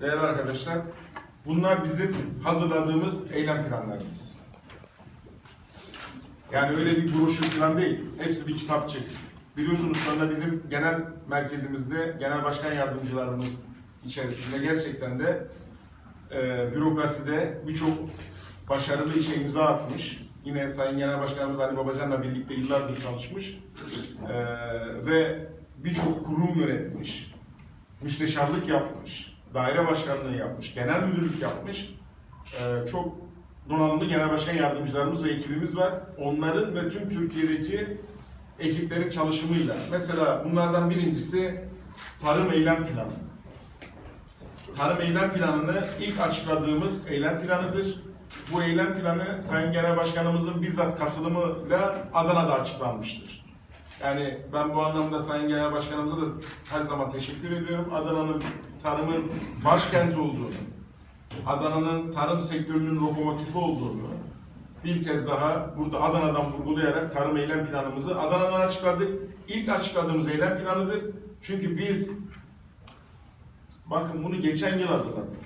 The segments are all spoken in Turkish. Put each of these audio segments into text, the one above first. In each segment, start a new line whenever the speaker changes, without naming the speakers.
değerli arkadaşlar, bunlar bizim hazırladığımız eylem planlarımız. Yani öyle bir broşür falan değil. Hepsi bir kitapçık. Biliyorsunuz şu anda bizim genel merkezimizde genel başkan yardımcılarımız içerisinde gerçekten de e, bürokraside birçok başarılı işe imza atmış. Yine Sayın Genel Başkanımız Ali Babacan'la birlikte yıllardır çalışmış. E, ve birçok kurum yönetmiş. Müsteşarlık yapmış. Daire başkanlığı yapmış. Genel müdürlük yapmış. E, çok donanımlı genel başkan yardımcılarımız ve ekibimiz var. Onların ve tüm Türkiye'deki ekiplerin çalışımıyla. Mesela bunlardan birincisi tarım eylem planı. Tarım eylem planını ilk açıkladığımız eylem planıdır. Bu eylem planı Sayın Genel Başkanımızın bizzat katılımıyla Adana'da açıklanmıştır. Yani ben bu anlamda Sayın Genel Başkanımıza da her zaman teşekkür ediyorum. Adana'nın tarımın başkenti olduğunu, Adana'nın tarım sektörünün lokomotifi olduğunu bir kez daha burada Adana'dan vurgulayarak tarım eylem planımızı Adana'dan açıkladık. İlk açıkladığımız eylem planıdır. Çünkü biz bakın bunu geçen yıl hazırladık.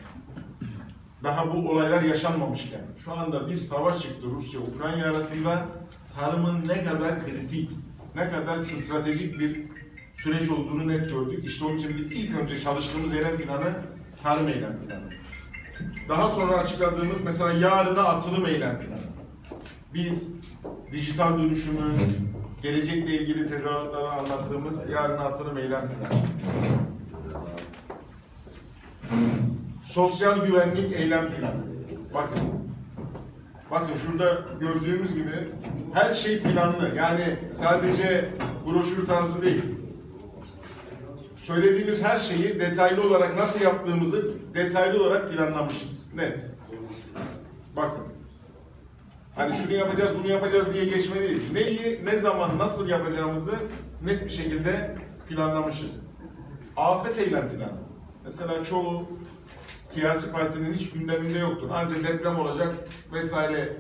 Daha bu olaylar yaşanmamışken. Şu anda bir savaş çıktı Rusya-Ukrayna arasında. Tarımın ne kadar kritik, ne kadar stratejik bir süreç olduğunu net gördük. İşte onun için biz ilk önce çalıştığımız eylem planı tarım eylem planı. Daha sonra açıkladığımız mesela yarına atılım eylem planı. Biz dijital dönüşümü, gelecekle ilgili tezahüratları anlattığımız yarına atılım eylem planı. Sosyal güvenlik eylem planı. Bakın. Bakın şurada gördüğümüz gibi her şey planlı. Yani sadece broşür tarzı değil. Söylediğimiz her şeyi detaylı olarak nasıl yaptığımızı detaylı olarak planlamışız. Net. Bakın. Hani şunu yapacağız, bunu yapacağız diye geçme değil. Neyi, ne zaman, nasıl yapacağımızı net bir şekilde planlamışız. Afet eylem planı. Mesela çoğu siyasi partinin hiç gündeminde yoktur. Ancak deprem olacak vesaire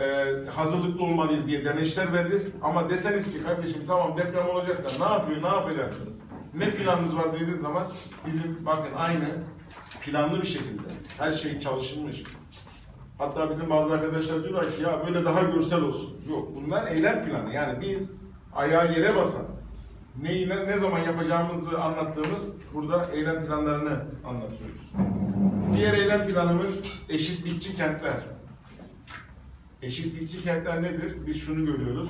e, hazırlıklı olmalıyız diye demeçler veririz. Ama deseniz ki kardeşim tamam deprem olacak da ne yapıyor, ne yapacaksınız? Ne planınız var dediğiniz zaman bizim bakın aynı planlı bir şekilde her şey çalışılmış. Hatta bizim bazı arkadaşlar diyorlar ki ya böyle daha görsel olsun. Yok bunlar eylem planı. Yani biz ayağı yere basan, neyi ne, ne zaman yapacağımızı anlattığımız burada eylem planlarını anlatıyoruz. Diğer eylem planımız eşitlikçi kentler. Eşitlikçi kentler nedir? Biz şunu görüyoruz.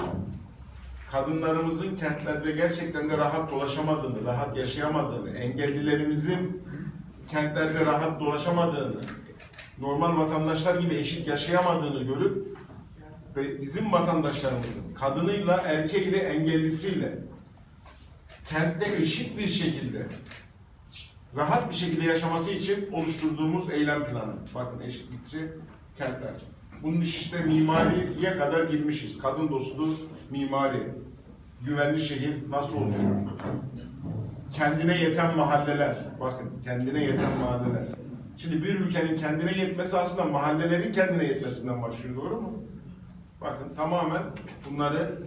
Kadınlarımızın kentlerde gerçekten de rahat dolaşamadığını, rahat yaşayamadığını, engellilerimizin kentlerde rahat dolaşamadığını, normal vatandaşlar gibi eşit yaşayamadığını görüp ve bizim vatandaşlarımızın kadınıyla, erkeğiyle, engellisiyle kentte eşit bir şekilde rahat bir şekilde yaşaması için oluşturduğumuz eylem planı. Bakın eşitlikçi kentler. Bunun iş işte mimariye kadar girmişiz. Kadın dostu mimari, güvenli şehir nasıl oluşur? Kendine yeten mahalleler. Bakın kendine yeten mahalleler. Şimdi bir ülkenin kendine yetmesi aslında mahallelerin kendine yetmesinden başlıyor. Doğru mu? Bakın tamamen bunları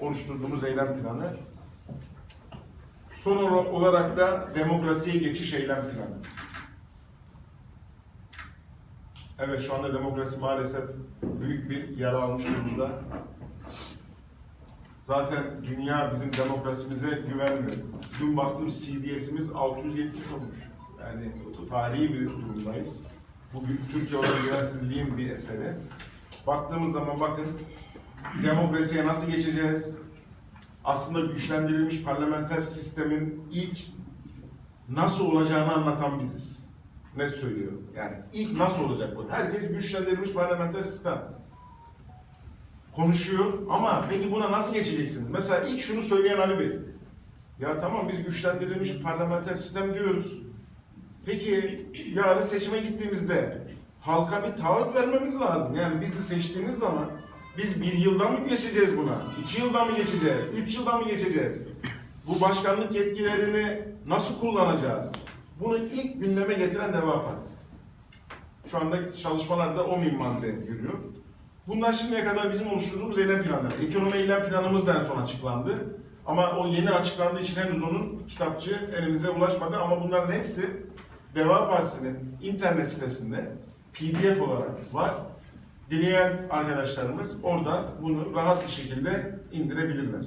oluşturduğumuz eylem planı. Son olarak da demokrasiye geçiş eylem planı. Evet şu anda demokrasi maalesef büyük bir yara almış durumda. Zaten dünya bizim demokrasimize güvenmiyor. Dün baktım CDS'imiz 670 olmuş. Yani tarihi bir durumdayız. Bugün Türkiye olan güvensizliğin bir eseri. Baktığımız zaman bakın demokrasiye nasıl geçeceğiz? Aslında güçlendirilmiş parlamenter sistemin ilk nasıl olacağını anlatan biziz. Ne söylüyor? Yani ilk nasıl olacak bu? Herkes güçlendirilmiş parlamenter sistem konuşuyor ama peki buna nasıl geçeceksiniz? Mesela ilk şunu söyleyen Ali Bey. Ya tamam biz güçlendirilmiş parlamenter sistem diyoruz. Peki yarın seçime gittiğimizde halka bir taahhüt vermemiz lazım. Yani bizi seçtiğiniz zaman biz bir yılda mı geçeceğiz buna? İki yılda mı geçeceğiz? Üç yılda mı geçeceğiz? Bu başkanlık yetkilerini nasıl kullanacağız? Bunu ilk gündeme getiren Deva Partisi. Şu anda çalışmalarda o minvalde yürüyor. Bunlar şimdiye kadar bizim oluşturduğumuz eylem planları. Ekonomi eylem planımız da en son açıklandı. Ama o yeni açıklandığı için henüz onun kitapçı elimize ulaşmadı. Ama bunların hepsi Deva Partisi'nin internet sitesinde PDF olarak var. Dileyen arkadaşlarımız oradan bunu rahat bir şekilde indirebilirler.